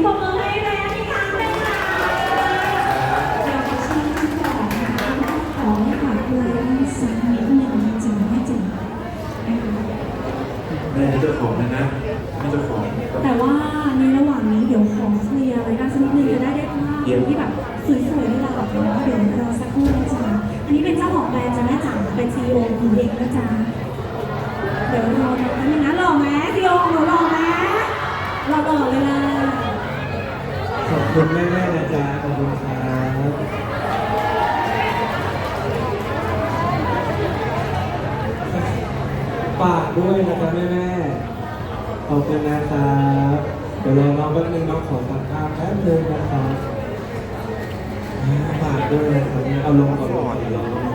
สียงปรบมือให้แม่อีกครั้งหนึงค่ะเราขอเชิญคุณก่อนนะคะขอให้ฝากเลยสักนิดหนึ่งจริงไม่จริงนะคะแม่เจ้าของนะนะแม่เจ้าของแต่ว่าในระหว่างนี้เดี๋ยวขอเคลียร์รการสักนิดนึงจะได้ได้ภาพที่แบบสวยๆในระดับเนะเดี๋ยวรอสักครู่นะจ๊ะอันนี้เป็นเจ้าของแบรนด์จ้ะแม่จ๋าเป็นซีอีโอของเด็กนะจ๊ะเดี๋ยวรอน้องนึงนะหล่อไหมซีอีโอหนูหล่อไหมหล่อหล่อเลยล่ะ คุณแม่ๆนะจ๊ะขอบคุณครับฝากด้วยนะครับแม่ๆขอบคุณนะครับเดี๋ยวรอน้องแป๊บนึงน้องขอตัดภาพแป๊บนึงนะครับอ่าฝากด้วยนะครับเอาลงก่อนลงก่อนเดี๋ยวรอ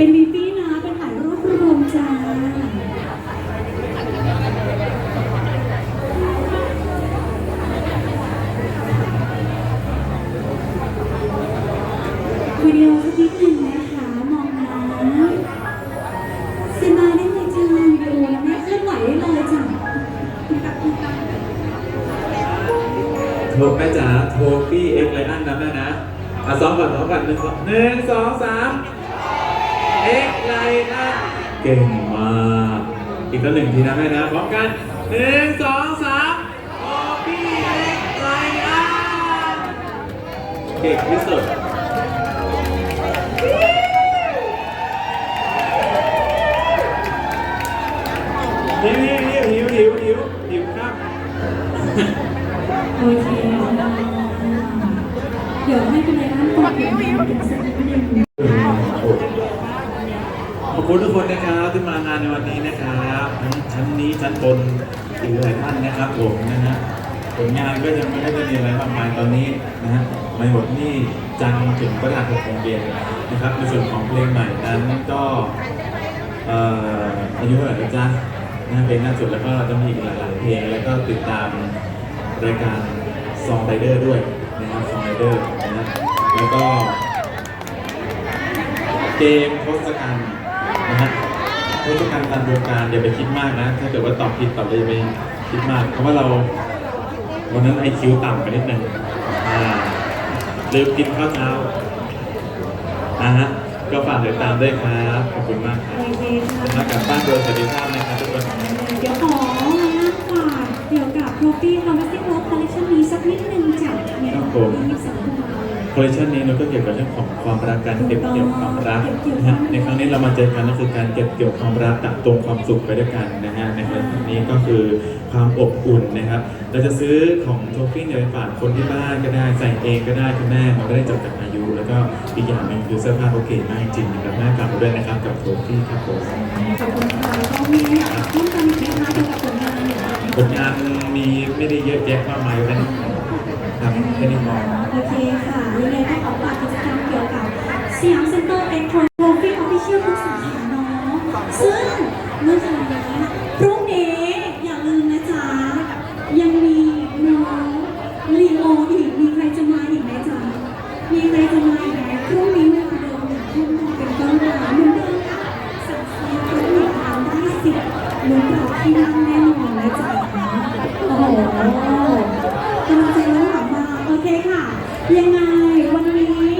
เป็นบีฟี่นะ เป็นถ่ายรูปรวมจ้าวิดีโอสักนิดหนึ่งนะคะ มองนะเซมาได้เลยจ้าวิดีโอแล้วแม่เคลื่อนไหวได้เลยจ้ะโทรแม่จ๋าโทรพี่เอ็กไลอันนะแม่นะอะซ้อมก่อนซ้อมก่อนหนึ่งสองหนึ่งสองสาม เอ็กไลอันเก่งมากอีกสักหนึ่งทีนะแม่นะพร้อมกันหนึ่งสองสามโทรพี่เอ็กไลอันเก่งที่สุดหิวหิวหิวหิวหิวหิวครับโอเคเดี๋ยวให้เป็นรายการตอบอย่างนี้เป็นสักนิดหนึ่ง อบคุณทุกคนนะครับที่มางานในวันนี้นะครับทั้งชั้นนี้ชั้นบนอีกหลายท่านนะครับผมนะฮะผลงานก็ยังไม่ได้มีอะไรมากมายตอนนี้นะฮะไม่หมดนี่จันทร์ถึงพฤหัสหกโมงเย็นนะครับในส่วนของเพลงใหม่นั้นก็เอ่อายุเท่าไหร่จ๊ะนะเพลงล่าสุดแล้วก็จะมีอีกหลายๆเพลงแล้วก็ติดตามรายการซองไรเดอร์ด้วยนะครับซองไรเดอร์นะฮะแล้วก็เกมทศกัณฐ์ นะฮะราชการการวงการอย่าไปคิดมากนะ ถ้าเกิดว่าตอบผิดตอบเลยอย่าไปคิดมาก เพราะว่าเราวันนั้นไอคิวต่ำไปนิดนึงอ่าลืมกินข้าวเช้าอ่าฮะก็ฝากติดตามด้วยครับ ขอบคุณมากครับโอเคค่ะมากลับบ้านโดยสวัสดิภาพนะครับทุกคนเดี๋ยวขอมานั่งฝากเกี่ยวกับ Trophy Harvesting Love Collection นี้สักนิดนึงจากเนี่ยที่สังคมมาเลยคอ ลเลคชันนี้เราก็เกี่ยวกับเรื่องของความรักการเก็บเกี่ยวความรักนะฮะในครั้งนี้เรามาเจอกันก็คือการเก็บเกี่ยวความรักตัดตรงความสุขไปด้วยกันนะฮะในครั้งนี้ก็คือความอบอุ่นนะครับ เราจะซื้อของโทฟี่เนี่ยไปฝากคนที่บ้านก็ได้ใส่เองก็ได้คุณแม่มันก็ได้จำกัดอายุ แล้วก็อีกอย่างหนึ่งคือเสื้อผ้าเขาเก๋มากจริงนะครับแม่กลับมาด้วยนะครับกับโทฟี่ครับผมขอบคุณค่ะแล้วก็มีอยากพูดกันไหมคะเกี่ยวกับผลงานผลงานมีไม่ได้เยอะแยะมากมายเลยนะ ครับโอเคค่ะยังไงก็ขอฝากกิจกรรมเกี่ยวกับสยามเซ็นเตอร์เอ็นโทรโลฟี่ออฟฟิเชียลทุกสาขาเนาะซึ่งเมื่อถึงนี้พรุ่งนี้อย่าลืมนะจ๊ะ ยังมีน้องลีโออีกมีใครจะมาอีกไหมจ๊ะ มีใครจะมาอีกไหมพรุ่งนี้เวลาเดิมหนึ่งทุ่มเป็นต้นมาเหมือนเดิมค่ะสั่งซื้อครหนึ่งพันได้สิบลุ้นเราที่นั่งแน่นอนนะจ๊ะโอ้โห โอเคค่ะ ยังไงวันนี้